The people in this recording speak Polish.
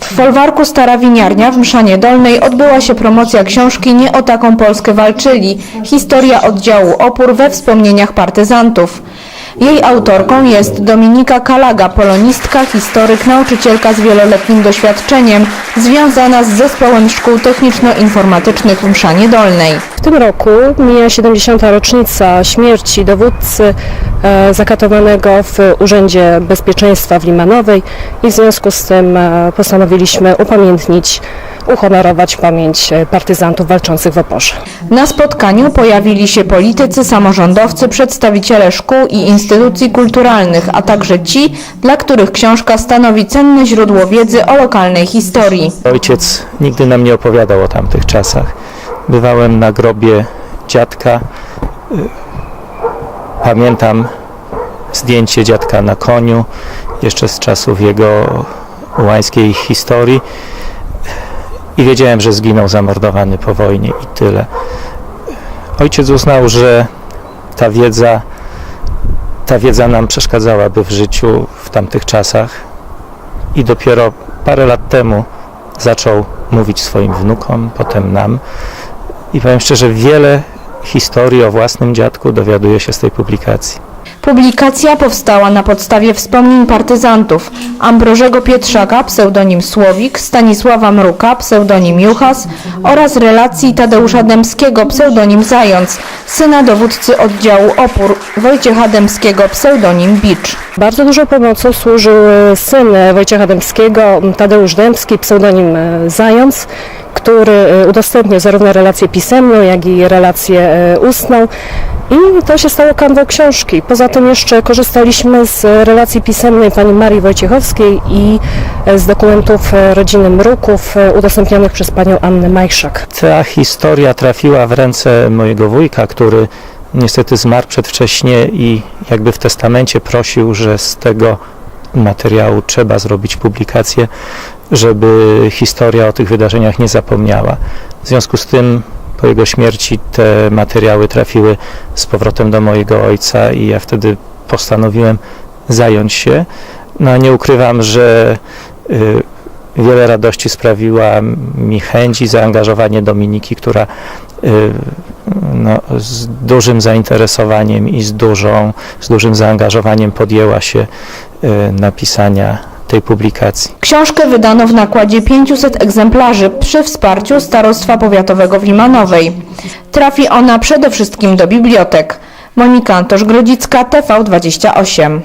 W folwarku Stara Winiarnia w Mszanie Dolnej odbyła się promocja książki Nie o taką Polskę walczyli. Historia oddziału Opór we wspomnieniach partyzantów. Jej autorką jest Dominika Kalaga, polonistka, historyk, nauczycielka z wieloletnim doświadczeniem, związana z Zespołem Szkół Techniczno-Informatycznych w Mszanie Dolnej. W tym roku mija 70. rocznica śmierci dowódcy e, zakatowanego w Urzędzie Bezpieczeństwa w Limanowej i w związku z tym e, postanowiliśmy upamiętnić, uhonorować pamięć e, partyzantów walczących w oporze. Na spotkaniu pojawili się politycy, samorządowcy, przedstawiciele szkół i instytucji kulturalnych, a także ci, dla których książka stanowi cenne źródło wiedzy o lokalnej historii. Ojciec nigdy nam nie opowiadał o tamtych czasach. Bywałem na grobie dziadka. Y, Pamiętam zdjęcie dziadka na koniu, jeszcze z czasów jego ułańskiej historii. I wiedziałem, że zginął zamordowany po wojnie i tyle. Ojciec uznał, że ta wiedza, ta wiedza nam przeszkadzałaby w życiu w tamtych czasach. I dopiero parę lat temu zaczął mówić swoim wnukom, potem nam. I powiem szczerze, wiele historii o własnym dziadku dowiaduje się z tej publikacji. Publikacja powstała na podstawie wspomnień partyzantów Ambrożego Pietrzaka, pseudonim Słowik, Stanisława Mruka, pseudonim Juchas oraz relacji Tadeusza Dębskiego, pseudonim Zając, syna dowódcy oddziału Opór Wojciecha Dębskiego, pseudonim Bicz. Bardzo dużą pomocą służył e, syn Wojciecha Dębskiego, Tadeusz Dębski, pseudonim e, Zając, który e, udostępnił zarówno relację pisemną, jak i relację ustną. I to się stało kanwą książki. Poza tym jeszcze korzystaliśmy z relacji pisemnej pani Marii Wojciechowskiej i e, z dokumentów e, rodziny Mruków e, udostępnionych przez panią Annę Majszak. Ta historia trafiła w ręce mojego wujka, który niestety zmarł przedwcześnie i jakby w testamencie prosił, że z tego materiału trzeba zrobić publikację, żeby historia o tych wydarzeniach nie zapomniała. W związku z tym po jego śmierci te materiały trafiły z powrotem do mojego ojca i ja wtedy postanowiłem zająć się. No nie ukrywam, że y, wiele radości sprawiła mi chęć i zaangażowanie Dominiki, która y, no, z dużym zainteresowaniem i z, dużą, z dużym zaangażowaniem podjęła się y, napisania tej publikacji. Książkę wydano w nakładzie 500 egzemplarzy przy wsparciu Starostwa Powiatowego w Limanowej. Trafi ona przede wszystkim do bibliotek. Monika Antosz-Grodzicka, TV28.